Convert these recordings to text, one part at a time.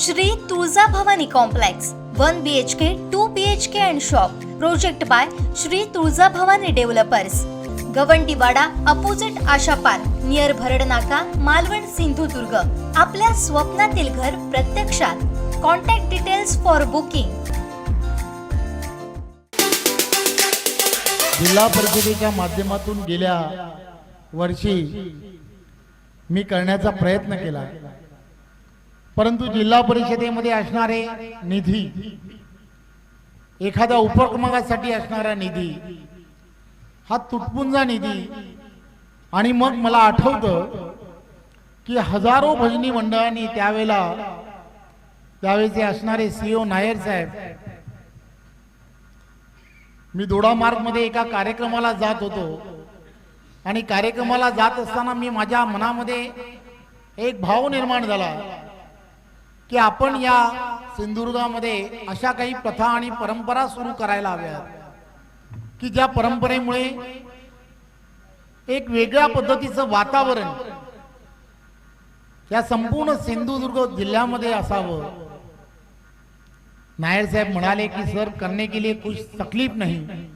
Shri Tulja Bhavani complex one B H K two B H K and shop project by Shri Tulja Bhavani developers Gawandiwada opposite Asha park near Bharad Naka Malvan Sindhudurg. आपल्या स्वप्नातील घर प्रत्यक्षात. Contact details for booking जिल्हा परिषदेच्या माध्यमातून गेल्या वर्षी मी करण्याचा प्रयत्न केला. परंतु जिल्हा परिषदेमध्ये असणारे निधी एखाद्या उपक्रमासाठी असणारा निधी हा तुटपुंजा निधी. आणि मग मला आठवतं की हजारो भजनी मंडळांनी त्यावेळेला त्यावेळेचे असणारे सीओ नायर साहेब मी दोडा मध्ये एका कार्यक्रमाला जात होतो. आणि कार्यक्रमाला जात असताना मी माझ्या मनामध्ये एक भाव निर्माण झाला. की आपण या सिंधुदुर्गामध्ये अशा काही प्रथा आणि परंपरा सुरू करायला हव्यात. की ज्या परंपरेमुळे एक वेगळ्या पद्धतीचं वातावरण या संपूर्ण सिंधुदुर्ग जिल्ह्यामध्ये असावं. नायर साहेब म्हणाले की सर करने के लिए कुछ तकलीफ नहीं.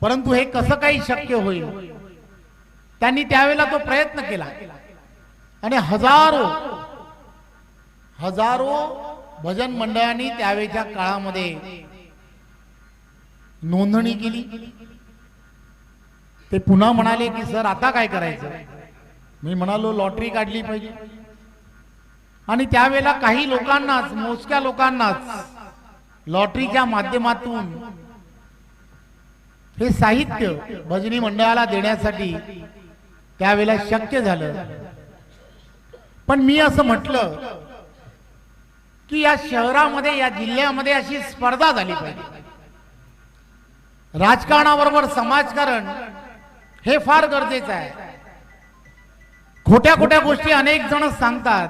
परंतु हे कसं काही शक्य होईल? त्यांनी त्यावेळेला तो प्रयत्न केला. आणि हजारो हजारो भजन मंडळांनी त्यावेळेच्या काळामध्ये नोंदणी केली. ते पुन्हा म्हणाले की सर आता काय करायचं? मी म्हणालो लॉटरी काढली पाहिजे. आणि त्यावेळेला काही लोकांनाच मोजक्या लोकांनाच लॉटरीच्या माध्यमातून हे साहित्य भजनी मंडळाला देण्यासाठी त्यावेळेला शक्य झालं. पण मी असं म्हटलं की या शहरामध्ये या जिल्ह्यामध्ये अशी स्पर्धा झाली पाहिजे. राजकारणाबरोबर समाजकारण हे फार गरजेचं आहे. खोट्या खोट्या गोष्टी अनेक जण सांगतात.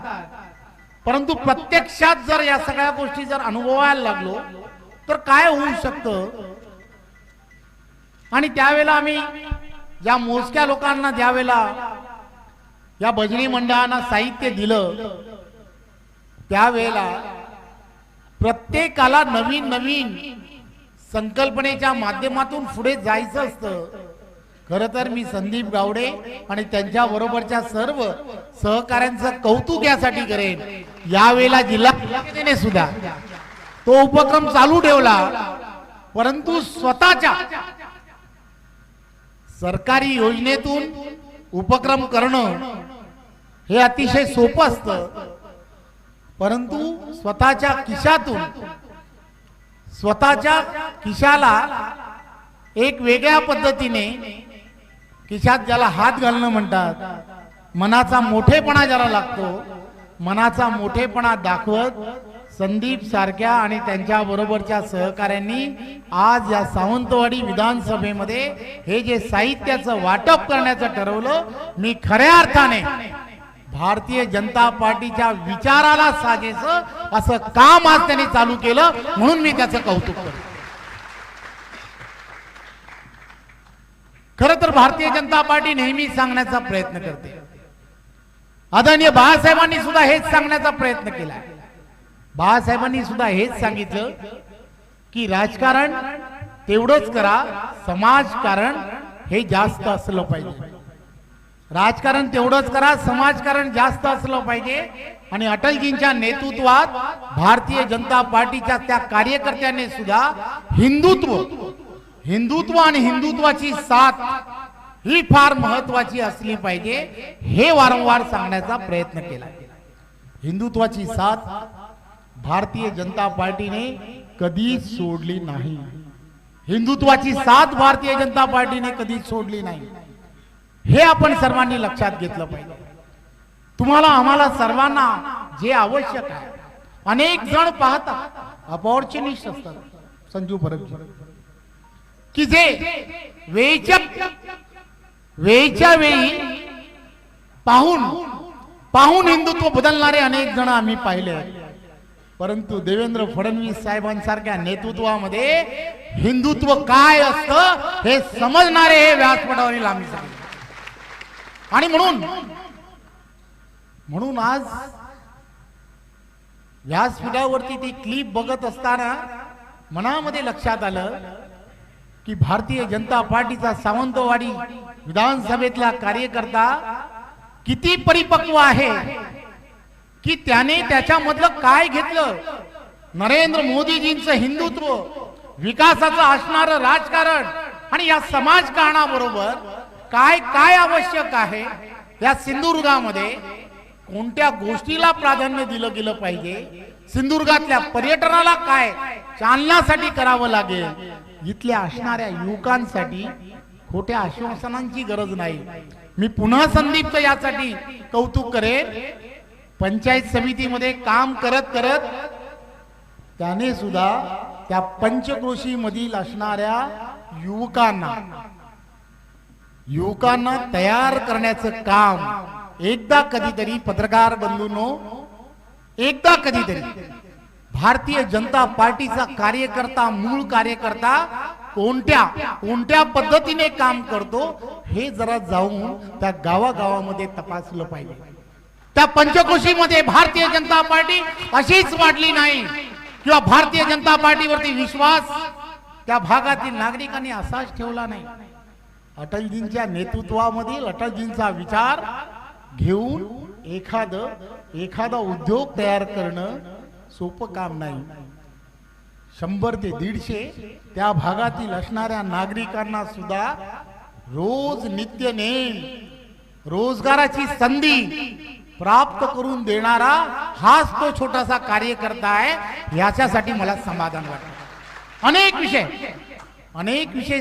परंतु प्रत्यक्षात जर या सगळ्या गोष्टी जर अनुभवायला लागलो तर काय होऊ शकतं? आणि त्यावेळेला आम्ही ज्या मोजक्या लोकांना ज्यावेळेला या भजनी मंडळांना साहित्य दिलं त्यावेळेला प्रत्येकाला नवीन नवीन संकल्पनेच्या माध्यमातून पुढे जायचं असतं. खर तर मी संदीप गावडे आणि त्यांच्या बरोबरच्या सर्व सहकाऱ्यांचं कौतुक यासाठी करेन. यावेळेला जिल्हा परिषदेने सुद्धा. तो उपक्रम चालू ठेवला परंतु स्वतःच्या सरकारी योजनेतून उपक्रम करणं हे अतिशय सोपं असतं. परंतु स्वतःच्या खिशातून स्वतःच्या खिशाला एक वेगळ्या पद्धतीने खिशात ज्याला हात घालणं म्हणतात मनाचा मोठेपणा ज्याला लागतो मनाचा मोठेपणा दाखवत संदीप सारख्या आणि त्यांच्या बरोबरच्या सहकाऱ्यांनी आज या सावंतवाडी विधानसभेमध्ये हे जे साहित्याचं वाटप करण्याचं ठरवलं मी खऱ्या अर्थाने भारतीय जनता पार्टीच्या विचाराला साजेस असं काम आज त्यांनी चालू केलं म्हणून मी त्याचं कौतुक करतो. खर तर भारतीय जनता पार्टी नेहमी सांगण्याचा प्रयत्न करते. आदरणीय बाळासाहेबांनी सुद्धा हेच सांगण्याचा प्रयत्न केला. बाळासाहेबांनी सुद्धा हेच सांगितलं की राजकारण तेवढंच करा समाजकारण हे जास्त असलं पाहिजे. राजकारण तेवढंच करा समाजकारण जास्त असलं पाहिजे. आणि अटलजींच्या नेतृत्वात भारतीय जनता पार्टीच्या त्या कार्यकर्त्याने सुद्धा हिंदुत्व हिंदुत्व आणि हिंदुत्वाची साथ ही फार महत्वाची असली पाहिजे हे वारंवार सांगण्याचा प्रयत्न केला. हिंदुत्वाची साथ भारतीय जनता पार्टीने कधीच सोडली नाही. हिंदुत्वाची साथ भारतीय जनता पार्टीने कधीच सोडली नाही. हे आपण सर्वांनी लक्षात घेतलं पाहिजे. तुम्हाला आम्हाला सर्वांना जे आवश्यक आहे अनेक जण पाहतात अपॉर्च्युनिस्ट असतात. संजू परब की जे वेळच्या वेळच्या वेळी पाहून पाहून हिंदुत्व बदलणारे अनेक जण आम्ही पाहिले परंतु देवेंद्र फडणवीस साहेबांसारख्या नेतृत्वामध्ये हिंदुत्व काय असतं हे समजणारे हे व्यासपीठावरील आम्ही सांगितलं आणि म्हणून म्हणून आज व्यासपीठावरती ती क्लिप बघत असताना मनामध्ये लक्षात आलं की भारतीय जनता पार्टीचा सावंतवाडी विधानसभेतला कार्यकर्ता किती परिपक्व आहे की त्याने त्याच्यामधलं काय घेतलं? नरेंद्र मोदीजींचं हिंदुत्व विकासाचं असणारं राजकारण आणि या समाजकारणाबरोबर काय काय आवश्यक आहे? या सिंधुदुर्गामध्ये कोणत्या गोष्टीला प्राधान्य दिलं गेलं पाहिजे? सिंधुदुर्गातल्या पर्यटनाला काय चालनासाठी करावं लागेल? इथल्या असणाऱ्या युवकांसाठी खोट्या आश्वासनांची गरज नाही. मी पुन्हा संदीपचं यासाठी कौतुक करेन. पंचायत समितीमध्ये काम करत करत त्याने सुद्धा त्या पंचक्रोशी मधील असणाऱ्या युवकांना युवकांना तयार करण्याचं काम एकदा कधीतरी पत्रकार बंधूनो एकदा कधीतरी भारतीय जनता पार्टीचा कार्यकर्ता मूळ कार्यकर्ता कोणत्या कोणत्या पद्धतीने काम करतो हे जरा जाऊन त्या गावागावामध्ये तपासलं पाहिजे. त्या पंचकोशीमध्ये भारतीय जनता पार्टी अशीच वाढली नाही किंवा भारतीय जनता पार्टीवरती विश्वास त्या भागातील नागरिकांनी असाच ठेवला नाही. अटलजींच्या नेतृत्वामधील अटलजींचा विचार घेऊन एखाद एखादा उद्योग तयार करणं सोपं काम नाही. शंभर ते दीडशे त्या भागातील असणाऱ्या नागरिकांना सुद्धा रोज नित्य नेम रोजगाराची संधी प्राप्त करून देणारा हाच तो छोटासा कार्यकर्ता आहे याच्यासाठी मला समाधान वाटतं. अनेक विषय अनेक विषय